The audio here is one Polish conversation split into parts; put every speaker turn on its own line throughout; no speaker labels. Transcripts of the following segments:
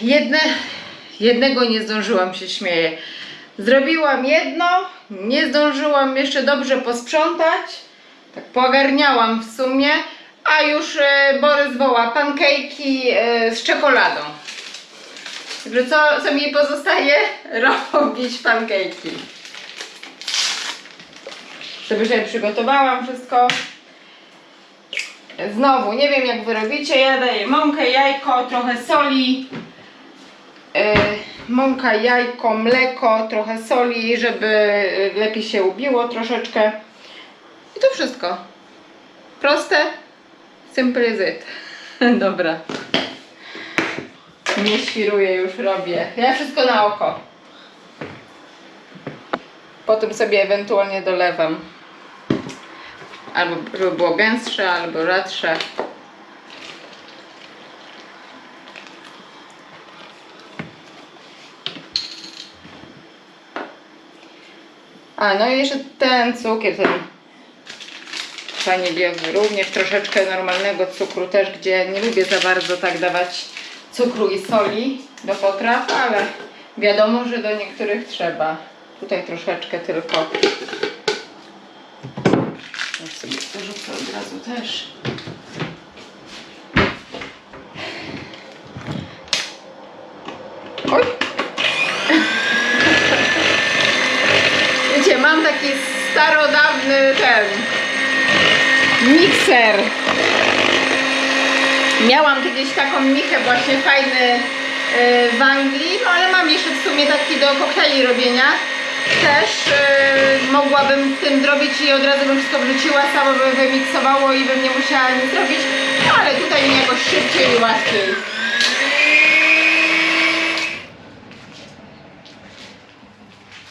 jedne, jednego nie zdążyłam, się śmieję. Zrobiłam jedno, nie zdążyłam jeszcze dobrze posprzątać. Tak pogarniałam w sumie, a już e, Borys woła pankejki e, z czekoladą. Także co, co mi pozostaje? Robić pankejki. Sobie sobie przygotowałam wszystko. Znowu, nie wiem jak wy robicie, ja daję mąkę, jajko, trochę soli. E, mąka, jajko, mleko, trochę soli, żeby e, lepiej się ubiło troszeczkę. I to wszystko. Proste, simple is it. Dobra. Nie świruję, już robię. Ja wszystko na oko. Potem sobie ewentualnie dolewam. Albo żeby było gęstsze, albo rzadsze. A, no i jeszcze ten cukier, ten waniliowy, również troszeczkę normalnego cukru też, gdzie nie lubię za bardzo tak dawać cukru i soli do potraw, ale wiadomo, że do niektórych trzeba. Tutaj troszeczkę tylko. Ja sobie dorzucę od razu też. Mam taki starodawny ten mikser. Miałam kiedyś taką michę właśnie fajny yy, w Anglii, no ale mam jeszcze w sumie taki do koktajli robienia. Też yy, mogłabym w tym zrobić i od razu bym wszystko wrzuciła, samo by wymiksowało i bym nie musiała nic robić, no, ale tutaj mi jakoś szybciej i łatwiej.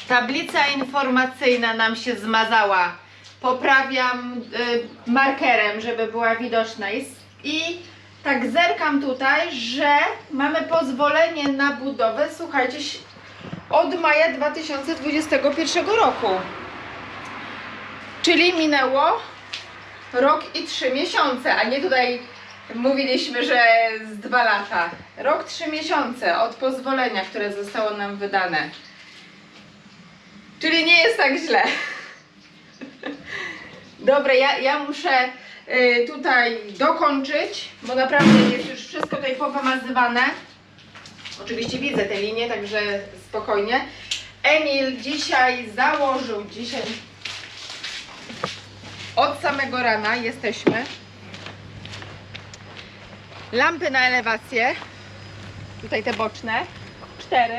Tablica informacyjna nam się zmazała. Poprawiam y, markerem, żeby była widoczna. I, I tak zerkam tutaj, że mamy pozwolenie na budowę, słuchajcie, od maja 2021 roku. Czyli minęło rok i trzy miesiące, a nie tutaj mówiliśmy, że z dwa lata. Rok, trzy miesiące od pozwolenia, które zostało nam wydane. Czyli nie jest tak źle. Dobra, ja, ja muszę y, tutaj dokończyć, bo naprawdę jest już wszystko tutaj powamazywane. Oczywiście widzę te linie, także spokojnie. Emil dzisiaj założył, dzisiaj od samego rana jesteśmy. Lampy na elewację, tutaj te boczne, cztery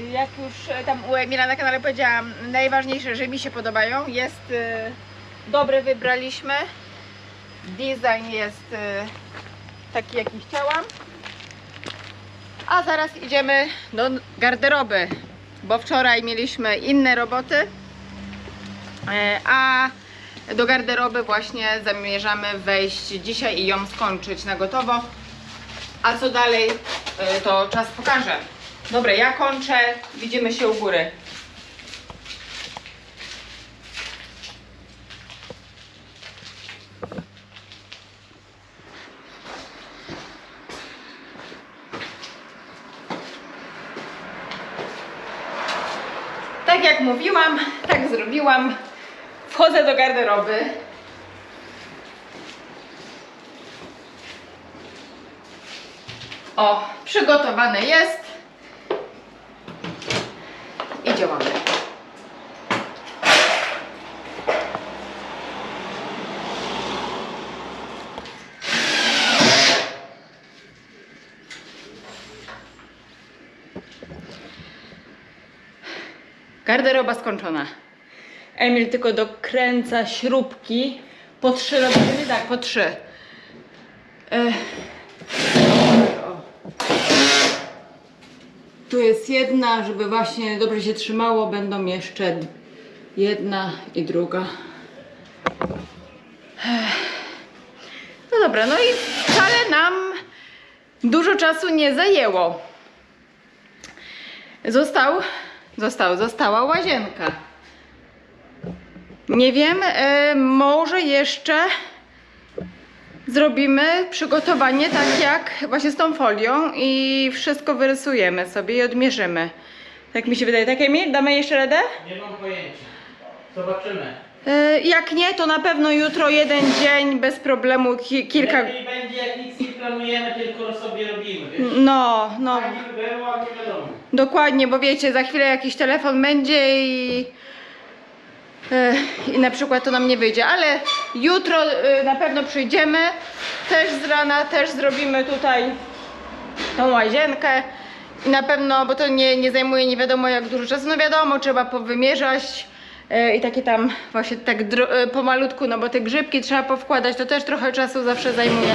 jak już e, tam u Emila na kanale powiedziałam, najważniejsze, że mi się podobają. Jest e, dobre wybraliśmy. Design jest e, taki, jaki chciałam. A zaraz idziemy do garderoby, bo wczoraj mieliśmy inne roboty. A do garderoby właśnie zamierzamy wejść dzisiaj i ją skończyć na gotowo. A co dalej, to czas pokaże. Dobra, ja kończę. Widzimy się u góry. Tak jak mówiłam, tak zrobiłam. Wchodzę do garderoby. O, przygotowane jest. I działamy. Garderoba skończona. Emil tylko dokręca śrubki. Po trzy robimy, tak, po trzy. O. Tu jest jedna, żeby właśnie dobrze się trzymało. Będą jeszcze jedna i druga. Ech. No dobra, no i wcale nam dużo czasu nie zajęło. Został, został, została łazienka. Nie wiem, e, może jeszcze zrobimy przygotowanie tak jak właśnie z tą folią i wszystko wyrysujemy sobie i odmierzymy. Tak mi się wydaje. Tak Emil? Damy jeszcze radę?
Nie mam pojęcia. Zobaczymy.
Yy, Jak nie, to na pewno jutro jeden dzień bez problemu ki- kilka...
Lepiej będzie jak nic nie planujemy, tylko sobie robimy, wiesz?
No, no.
Tak by było, a nie wiadomo.
Dokładnie, bo wiecie, za chwilę jakiś telefon będzie i, e, i na przykład to nam nie wyjdzie, ale jutro e, na pewno przyjdziemy, też z rana, też zrobimy tutaj tą łazienkę i na pewno, bo to nie, nie zajmuje nie wiadomo jak dużo czasu, no wiadomo, trzeba powymierzać e, i takie tam właśnie tak pomalutku, no bo te grzybki trzeba powkładać, to też trochę czasu zawsze zajmuje.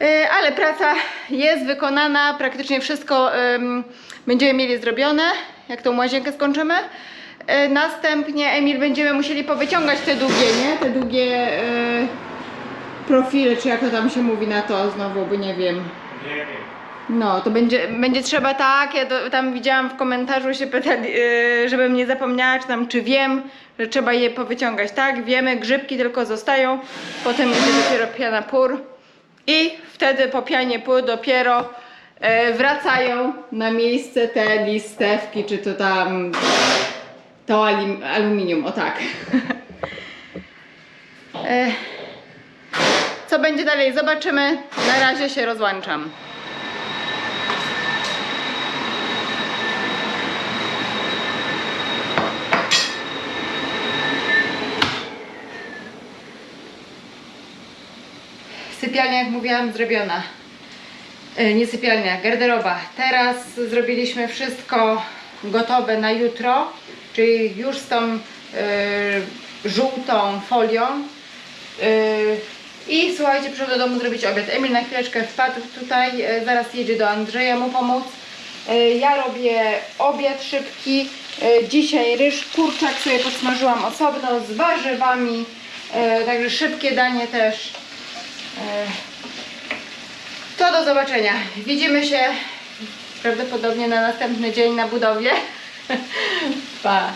E, Ale praca jest wykonana, praktycznie wszystko em, będziemy mieli zrobione, jak tą łazienkę skończymy. E, Następnie, Emil, będziemy musieli powyciągać te długie, nie? Te długie e, profile, czy jak to tam się mówi na to znowu, bo nie wiem.
Nie wiem.
No, to będzie, będzie trzeba tak, ja tam widziałam w komentarzu się pytali, yy, żebym nie zapomniała, czy tam, czy wiem, że trzeba je powyciągać. Tak, wiemy, grzybki tylko zostają, potem będzie dopiero piana pór i wtedy po pianie dopiero yy, wracają na miejsce te listewki, czy to tam to aluminium, o tak. Yy, Co będzie dalej, zobaczymy. Na razie się rozłączam. Sypialnia, jak mówiłam, zrobiona. E, Nie sypialnia, garderoba. Teraz zrobiliśmy wszystko gotowe na jutro, czyli już z tą e, żółtą folią. E, I słuchajcie, przyszedł do domu zrobić obiad. Emil na chwileczkę wpadł tutaj, zaraz jedzie do Andrzeja mu pomóc. Ja robię obiad szybki. Dzisiaj ryż, kurczak sobie podsmażyłam osobno z warzywami. Także szybkie danie też. E, To do zobaczenia. Widzimy się prawdopodobnie na następny dzień na budowie. Pa.